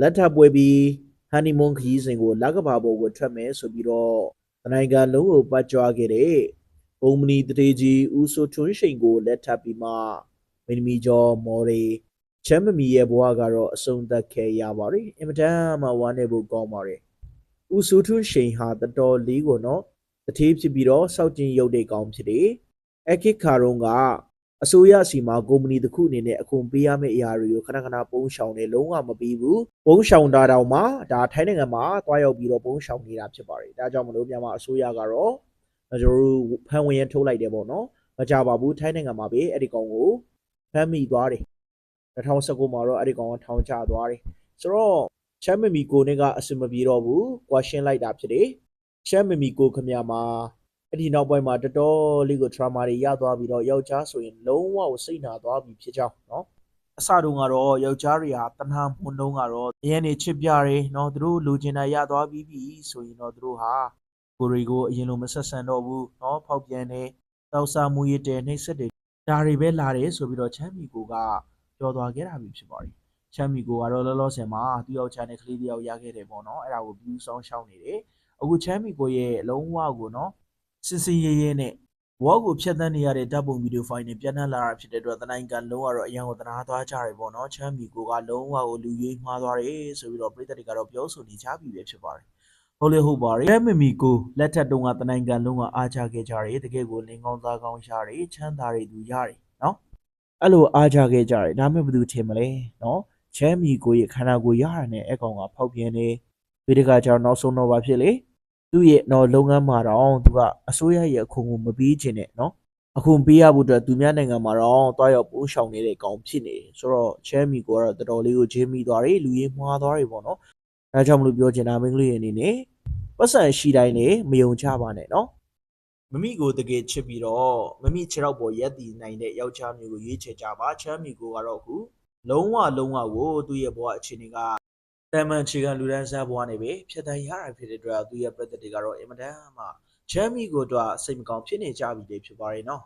လက်ထပ်ပွဲပြီးဟန်နီမွန်းခရီးစဉ်ကိုလက်ကဘာပေါ်ကိုထွက်မယ်ဆိုပြီးတော့တနိုင်ငံလုံးကိုပတ်ကြွားခဲ့တဲ့ဘုံမနီတထေကြီးဦးစိုးထွန်းရှိန်ကိုလက်ထပ်ပြီးမှမင်းသမီးကျော်မော်ရီချမ်းမမီရဲ့ဘဝကတော့အဆုံးသတ်ခဲ့ရပါတယ်အင်မတန်မှဝမ်းနေဖို့ကောင်းပါတယ်ဦးစိုးထွန်းရှိန်ဟာတတော်လေးကိုနော်တထေးဖြစ်ပြီးတော့စောက်ကျင်ရုပ်တဲ့ကောင်းဖြစ်တယ်အခက်ခါတော့က အစိုးရစီမှာကုမ္ပဏီတစ်ခုအနေနဲ့အခွန်ပေးရမယ့်အရာတွေကိုခဏခဏပုံးရှောင်နေလုံးဝမပြီးဘူးပုံးရှောင်တာတောင်မှဒါထိုင်းနိုင်ငံမှာတွားရောက်ပြီးတော့ပုံးရှောင်နေတာဖြစ်ပါတယ်ဒါကြောင့်မလို့မြန်မာအစိုးရကတော့ကျွန်တော်တို့ဖန်ဝင်ရထုတ်လိုက်တယ်ပေါ့နော်မကြပါဘူးထိုင်းနိုင်ငံမှာပဲအဲ့ဒီကောင်ကိုဖမ်းမိသွားတယ်2019မှာတော့အဲ့ဒီကောင်ကထောင်ချသွားတယ်ဆိုတော့ချမ်းမမီကိုနဲ့ကအစမပြေတော့ဘူးကွာရှင်းလိုက်တာဖြစ်တယ်ချမ်းမမီကိုခမရမှာ အဲ့ဒီနောက်ပိုင်းမှာတတော်လေးကို trauma တွေရသွားပြီးတော့ယောက်ျားဆိုရင်လုံးဝကိုစိတ်နာသွားပြီးဖြစ်ကြောင်းနော်အစတုန်းကတော့ယောက်ျားတွေဟာတဏှာမှုန်တုံးကတော့အရင်နေချစ်ပြတယ်နော်သူတို့လိုချင်တာရသွားပြီးပြီဆိုရင်တော့သူတို့ဟာကိုရီကိုအရင်လိုမဆက်ဆံတော့ဘူးနော်ဖောက်ပြန်တယ်တောက်စားမှုရတဲ့နှိမ့်ဆက်တယ်ဒါတွေပဲလာတယ်ဆိုပြီးတော့ချမ်းမီကိုကပြောသွားခဲ့တာဖြစ်ပါတယ်ချမ်းမီကိုကတော့လောလောဆယ်မှာသူ့ယောက်ျားနဲ့ကလေးတယောက်ရခဲ့တယ်ပေါ့နော်အဲ့ဒါကို view ဆောင်ရှောင်းနေတယ်အခုချမ်းမီကိုရဲ့အလုံးဝကိုနော် စစ်စစ်ရဲရဲနဲ့ဘောကိုဖျက်ဆီးနေရတဲ့ဓာတ်ပုံဗီဒီယိုဖိုင်တွေပြန်နှံ့လာတာဖြစ်တဲ့အတွက်တနိုင်ကန်လုံးကတော့အရန်ကိုတနာသွားကြတယ်ပေါ့နော်ချမ်းမီကိုကလုံးဝကိုလူရွေးမှားသွားတယ်ဆိုပြီးတော့ပြည်သက်တွေကတော့ပြောဆိုနေကြပြီပဲဖြစ်ပါတယ်ဟုတ်လေဟုတ်ပါတယ်အဲမမီကိုလက်ထက်တုန်းကတနိုင်ကန်လုံးကအားချခဲ့ကြတယ်တကယ်ကိုလင်းကောင်းသားကောင်းရတယ်ချမ်းသာတွေသူရတယ်နော်အဲ့လိုအားချခဲ့ကြတယ်ဒါမှမဟုတ်ဘယ်သူထင်မလဲနော်ချမ်းမီကိုရဲ့ခန္ဓာကိုယ်ရရတဲ့အကောင်ကဖောက်ပြန်နေဒီတကကြောင့်နောက်ဆုံးတော့ဘာဖြစ်လဲ သူ့ရဲ့တော့လုပ်ငန်းမှာတော့သူကအစိုးရရဲ့အခွန်ကိုမပေးခြင်းနဲ့နော်အခွန်ပေးရဖို့အတွက်သူများနိုင်ငံမှာတော့တွားရောက်ပိုးရှောင်နေတဲ့ကောင်ဖြစ်နေတယ်ဆိုတော့ချမ်းမီကိုကတော့တော်တော်လေးကိုဂျင်းမိသွားတယ်လူကြီးမှားသွားတယ်ပေါ့နော်ဒါကြောင့်မလို့ပြောချင်တာမင်းကလေးရဲ့အနေနဲ့ပတ်စံရှိတိုင်းနဲ့မယုံချပါနဲ့နော်မမိကိုတကယ်ချစ်ပြီးတော့မမိခြေတော့ပေါ်ရက်တည်နိုင်တဲ့ယောက်ျားမျိုးကိုရွေးချယ်ကြပါချမ်းမီကိုကတော့အခုလုံးဝလုံးဝကိုသူ့ရဲ့ဘဝအခြေအနေက တမန်ချေကလူဒန်းစားဘွားနေပဲဖြတ်တန်းရတာဖြစ်တဲ့အတွက်သူရဲ့ပြည်သက်တွေကတော့အင်မတန်မှချမ်းမီကိုတော့စိတ်မကောင်းဖြစ်နေကြပြီလေဖြစ်ပါတယ်နော်